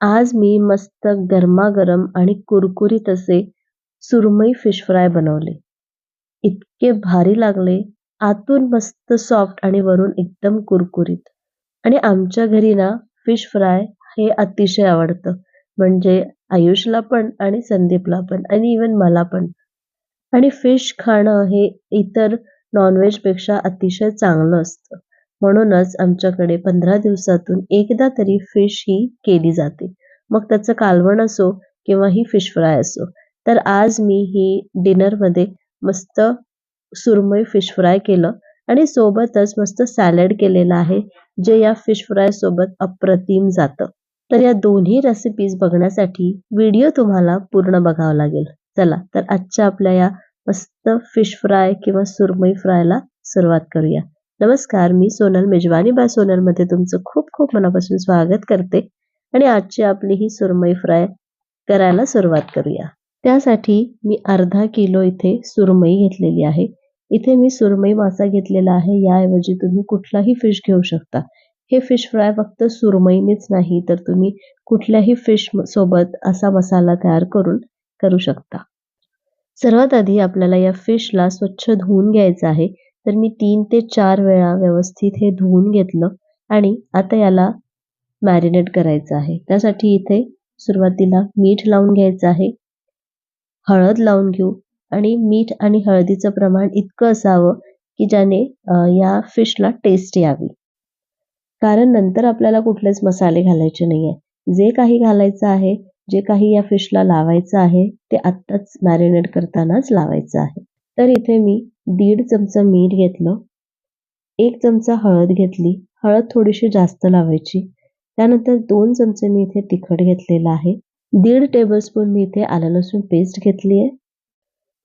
आज मी मस्त गरमागरम आणि कुरकुरीत असे सुरमई फिश फ्राय बनवले. इतके भारी लागले आतून मस्त सॉफ्ट आणि वरून एकदम कुरकुरीत. आणि आमच्या घरी ना फिश फ्राय हे अतिशय आवडतं. म्हणजे आयुषला पण आणि संदीपला पण आणि इवन मला पण. आणि फिश खाणं हे इतर नॉनव्हेजपेक्षा अतिशय चांगलं असतं. म्हणूनच आमच्याकडे पंधरा दिवसातून एकदा तरी फिश ही केली जाते. मग त्याचं कालवण असो किंवा ही फिश फ्राय असो. तर आज मी ही डिनरमध्ये मस्त सुरमई फिश फ्राय केलं आणि सोबतच मस्त सॅलड केलेलं आहे जे या फिश फ्राय सोबत अप्रतिम जातं. तर या दोन्ही रेसिपीज बघण्यासाठी व्हिडिओ तुम्हाला पूर्ण बघावा लागेल. चला तर आजच्या आपल्या या मस्त फिश फ्राय किंवा सुरमई फ्रायला सुरुवात करूया. नमस्कार मी सोनल मेजवानी. बाय सोनलमध्ये तुमचं खूप खूप मनापासून स्वागत करते. आणि आजची आपली ही सुरमई फ्राय करायला सुरुवात करूया. त्यासाठी मी अर्धा किलो इथे सुरमई घेतलेली आहे. इथे मी सुरमई मासा घेतलेला आहे. याऐवजी तुम्ही कुठलाही फिश घेऊ शकता. हे फिश फ्राय फक्त सुरमईनेच नाही तर तुम्ही कुठल्याही फिश सोबत असा मसाला तयार करून करू शकता. सर्वात आधी आपल्याला या फिशला स्वच्छ धुवून घ्यायचं आहे. तर मी तीन ते चार वेळा व्यवस्थित हे धुवून घेतलं आणि आता याला मॅरिनेट करायचं आहे. त्यासाठी इथे सुरुवातीला मीठ लावून घ्यायचं आहे. हळद लावून घेऊ आणि मीठ आणि हळदीचं प्रमाण इतकं असावं की ज्याने या फिशला टेस्ट यावी. कारण नंतर आपल्याला कुठलेच मसाले घालायचे नाहीये. जे काही घालायचं आहे जे काही या फिशला लावायचं आहे ते आत्ताच मॅरिनेट करतानाच लावायचं आहे. तर इथे मी दीड चमचा मीठ घेतलं. एक चमचा हळद घेतली. हळद थोडीशी जास्त लावायची. त्यानंतर दोन चमचे मी इथे तिखट घेतलेलं आहे. दीड टेबलस्पून मी इथे आलं लसूण पेस्ट घेतली आहे.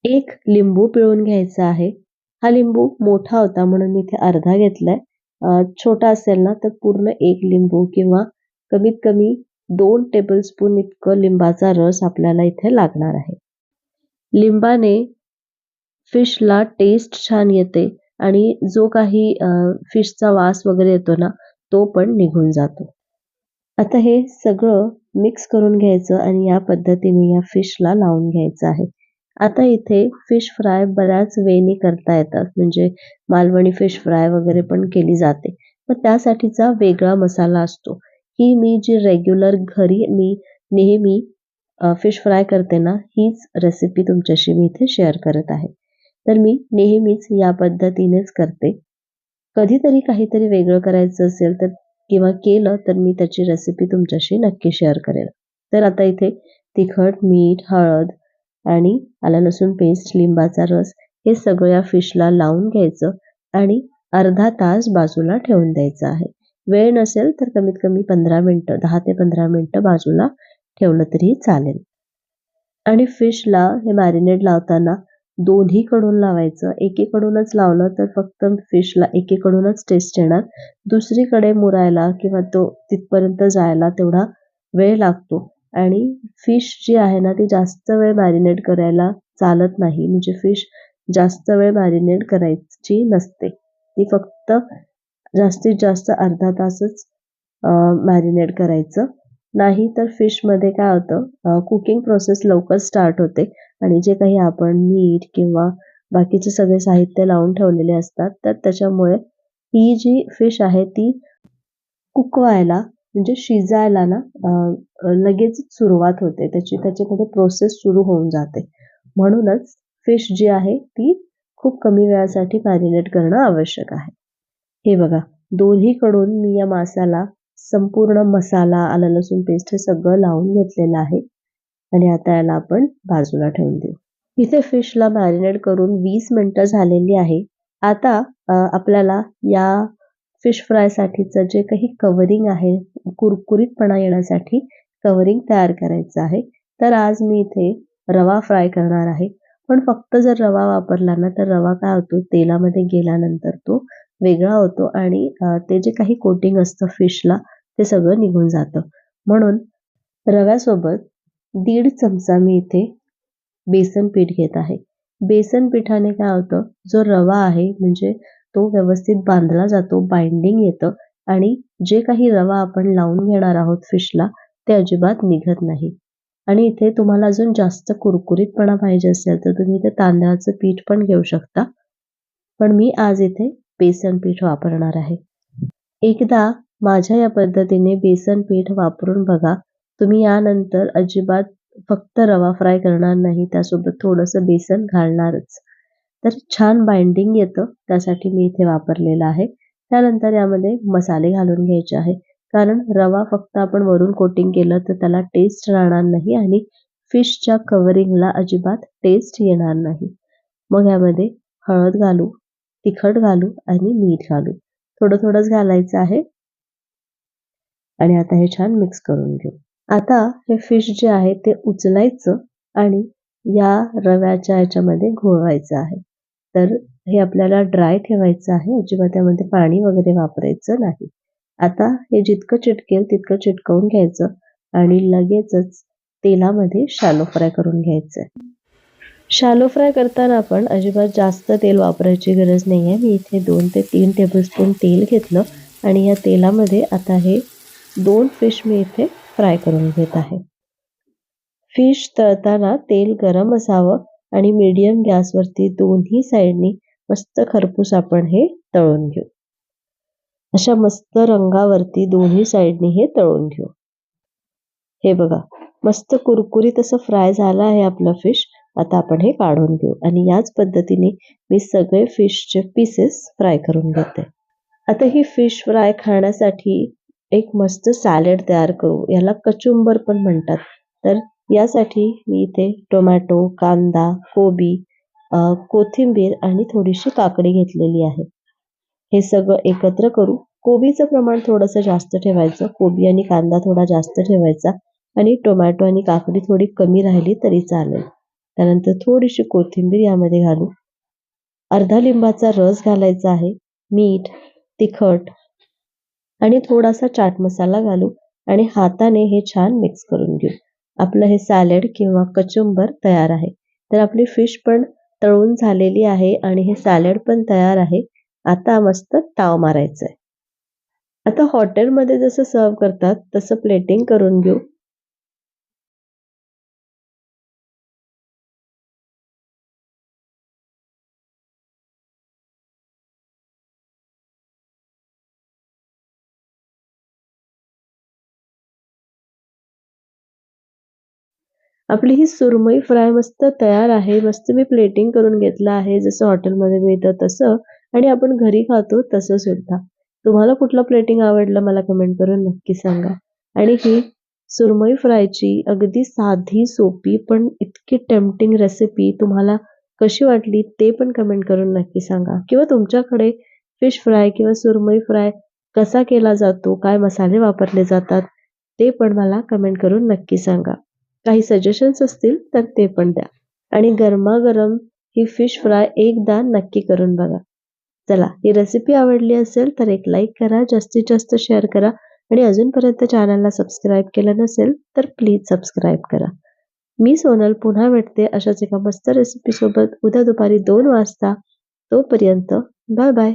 एक लिंबू पिळून घ्यायचा आहे. हा लिंबू मोठा होता म्हणून मी इथे अर्धा घेतलाय. छोटा असेल ना तर पूर्ण एक लिंबू किंवा कमीत कमी दोन टेबलस्पून इतकं लिंबाचा रस आपल्याला इथे लागणार आहे. लिंबाने फिशला टेस्ट छान येते आणि जो काही फिशचा वास वगैरे येतो ना तो पण निघून जातो. आता हे सगळं मिक्स करून घ्यायचं आणि या पद्धतीने या फिशला लावून घ्यायचं आहे. आता इथे फिश फ्राय बऱ्याच वेनी करता येतात म्हणजे मालवणी फिश फ्राय वगैरे पण केली जाते. मग त्यासाठीचा वेगळा मसाला असतो. ही मी जी रेग्युलर घरी मी नेहमी फिश फ्राय करते ना हीच रेसिपी तुमच्याशी मी इथे शेअर करत आहे. तर मी नेहमीच या पद्धतीनेच करते. कधीतरी काहीतरी वेगळं करायचं असेल तर किंवा केलं तर मी त्याची रेसिपी तुमच्याशी नक्की शेअर करेल. तर आता इथे तिखट मीठ हळद आणि आला लसूण पेस्ट लिंबाचा रस हे सगळं या फिशला लावून घ्यायचं आणि अर्धा तास बाजूला ठेवून द्यायचं आहे. वेळ नसेल तर कमीत कमी पंधरा मिनटं दहा ते पंधरा मिनटं बाजूला ठेवलं तरी चालेल. आणि फिशला हे मॅरिनेट लावताना दोन्हीकडून लावायचं. एकीकडूनच लावलं तर फक्त फिशला एकीकडूनच टेस्ट येणार. दुसरीकडे मुरायला किंवा तो तिथपर्यंत जायला तेवढा वेळ लागतो. आणि फिश जी आहे ना ती जास्त वेळ मॅरिनेट करायला चालत नाही. म्हणजे फिश जास्त वेळ मॅरिनेट करायची नसते. ती फक्त जास्तीत जास्त अर्धा तासच मॅरिनेट करायचं. नाही तर फिशमध्ये काय होतं कुकिंग प्रोसेस लवकर स्टार्ट होते. आणि जे काही आपण मीठ किंवा बाकीचे सगळे साहित्य लावून ठेवलेले असतात तर त्याच्यामुळे ही जी फिश आहे ती कुक व्हायला म्हणजे शिजायला ना लगेच सुरुवात होते. त्याची त्याच्यामध्ये प्रोसेस सुरू होऊन जाते. म्हणूनच फिश जी आहे ती खूप कमी वेळासाठी मॅरिनेट करणं आवश्यक आहे. हे बघा दोन्हीकडून मी या मासाला संपूर्ण मसाला आलं लसूण पेस्ट हे सगळं लावून घेतलेलं आहे. आणि आता याला आपण बाजूला ठेवून देऊ. इथे फिशला मॅरिनेट करून वीस मिनटं झालेली आहे. आता आपल्याला या फिश फ्रायसाठीचं जे काही कवरिंग आहे कुरकुरीतपणा येण्यासाठी कवरिंग तयार करायचं आहे. तर आज मी इथे रवा फ्राय करणार आहे. पण फक्त जर रवा वापरला ना तर रवा काय होतो? तेलामध्ये गेल्यानंतर तो वेगळा होतो आणि ते जे काही कोटिंग असतं फिशला ते सगळं निघून जातं. म्हणून रव्यासोबत दीड चमचा मी इथे बेसन पीठ घेत आहे. बेसन पिठाने काय होतं जो रवा आहे म्हणजे तो व्यवस्थित बांधला जातो बाइंडिंग येतं आणि जे काही रवा आपण लावून घेणार आहोत फिशला ते अजिबात निघत नाही. आणि इथे तुम्हाला अजून जास्त कुरकुरीतपणा पाहिजे असेल तर तुम्ही इथे तांदळाचं पीठ पण घेऊ शकता. पण मी आज इथे बेसन पीठ वापरणार आहे. एकदा माझ्या या पद्धतीने बेसन पीठ वापरून बघा. तुम्ही यानंतर अजिबात फक्त रवा फ्राय करणार नाही त्यासोबत थोडंसं बेसन घालणारच. तर छान बाइंडिंग येतं त्यासाठी मी इथे वापरलेलं आहे. त्यानंतर यामध्ये मसाले घालून घ्यायचे आहे. कारण रवा फक्त आपण वरून कोटिंग केलं तर त्याला टेस्ट राहणार नाही आणि फिशच्या कवरिंगला अजिबात टेस्ट येणार नाही. मग यामध्ये हळद घालू. तिखट घालू आणि मीठ घालू. थोडं थोडंच घालायचं आहे. आणि आता हे छान मिक्स करून घेऊ. आता हे फिश जे आहे ते उचलायचं आणि या रव्याच्या ह्याच्यामध्ये घोळवायचं आहे. तर हे आपल्याला ड्राय ठेवायचं आहे. अजिबात त्यामध्ये पाणी वगैरे वापरायचं नाही. आता हे जितकं चिटकेल तितकं चिटकवून घ्यायचं आणि लगेचच तेलामध्ये शालो फ्राय करून घ्यायचं शालो फ्राय करताना आपण अजिबात जास्त तेल वापरायची गरज नाही आहे मी इथे दोन ते तीन टेबलस्पून तेल घेतलं आणि या तेलामध्ये आता हे दोन फिश मी इथे फ्राय करून घेत आहे. फिश तळताना तेल गरम असावं आणि मीडियम गॅसवरती दोन्ही साईडनी मस्त खरपूस आपण हे तळून घेऊ. अशा मस्त रंगावरती दोन्ही साईडनी हे तळून घेऊ. हे बघा मस्त कुरकुरीत असं फ्राय झालं आहे आपलं फिश आता आपण हे काढून घेऊ. आणि याच पद्धतीने मी सगळे फिशचे पीसेस फ्राय करून घेते. आता ही फिश फ्राय खाण्यासाठी एक मस्त सॅलड तयार करू. याला कचुंबर पण म्हणतात. तर यासाठी मी इथे टोमॅटो कांदा कोबी कोथिंबीर आणि थोडीशी काकडी घेतलेली आहे. हे सगळं एकत्र करू. कोबीचं प्रमाण थोडंसं जास्त ठेवायचं. कोबी आणि कांदा थोडा जास्त ठेवायचा. आणि टोमॅटो आणि काकडी थोडी कमी राहिली तरी चालेल. त्यानंतर थोडीशी कोथिंबीर यामध्ये घालू. अर्धा लिंबाचा रस घालायचा आहे मीठ तिखट आणि थोडासा चाट मसाला घालू आणि हाताने हे छान मिक्स करून घेऊ. आपलं हे सॅलड किंवा कचुंबर तयार आहे. तर आपली फिश पण तळून झालेली आहे आणि हे सॅलड पण तयार आहे. आता मस्त ताव मारायचं आहे आता हॉटेलमध्ये जसं सर्व करतात तसं प्लेटिंग करून घेऊ. आपली ही सुरमई फ्राय मस्त तयार आहे. मस्त मी प्लेटिंग करून घेतलं आहे. जसं हॉटेलमध्ये मिळतं तसं. आणि आपण घरी खातो तसं सुद्धा. तुम्हाला कुठलं प्लेटिंग आवडलं मला कमेंट करून नक्की सांगा. आणि ही सुरमई फ्रायची अगदी साधी सोपी पण इतकी टेम्पटिंग रेसिपी तुम्हाला कशी वाटली ते पण कमेंट करून नक्की सांगा. किंवा तुमच्याकडे फिश फ्राय किंवा सुरमई फ्राय कसा केला जातो काय मसाले वापरले जातात ते पण मला कमेंट करून नक्की सांगा. काही सजेशन्स असतील तर ते पण द्या. आणि गरमागरम ही फिश फ्राय एकदा नक्की करून बघा. चला ही रेसिपी आवडली असेल तर एक लाईक करा जास्तीत जास्त शेअर करा आणि अजूनपर्यंत चॅनलला सबस्क्राईब केलं नसेल तर प्लीज सबस्क्राईब करा. मी सोनल पुन्हा भेटते अशाच एका मस्त रेसिपीसोबत उद्या दुपारी दोन वाजता. तोपर्यंत बाय बाय